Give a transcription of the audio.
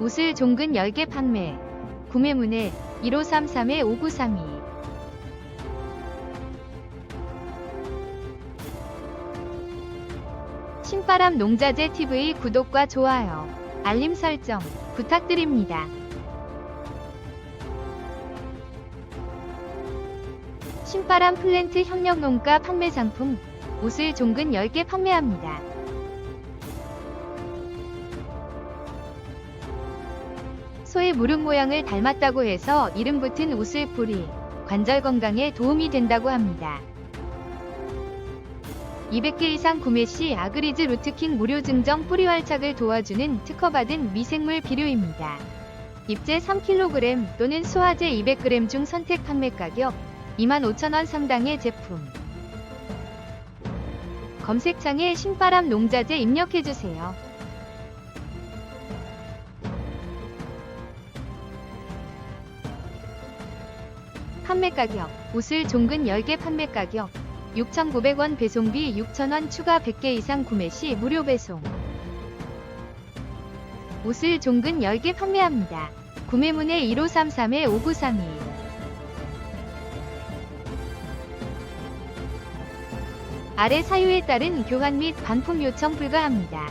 옷을 종근 10개 판매. 구매 문의 1533-5932. 신바람 농자재 TV 구독과 좋아요, 알림 설정 부탁드립니다. 신바람 플랜트 협력농가 판매 상품 옷을 종근 10개 판매합니다. 소의 무릎 모양을 닮았다고 해서 이름 붙은 옷을 뿌리 관절 건강에 도움이 된다고 합니다. 200개 이상 구매 시 아그리즈 루트킹 무료 증정 뿌리 활착을 도와주는 특허받은 미생물 비료입니다. 입제 3kg 또는 소화제 200g 중 선택 판매 가격 25,000원 상당의 제품. 검색창에 신바람 농자재 입력해주세요. 판매 가격, 옷을 종근 10개 판매 가격, 6,900원 배송비 6,000원 추가 100개 이상 구매 시 무료 배송. 옷을 종근 10개 판매합니다. 구매 문의 1533-5932. 아래 사유에 따른 교환 및 반품 요청 불가합니다.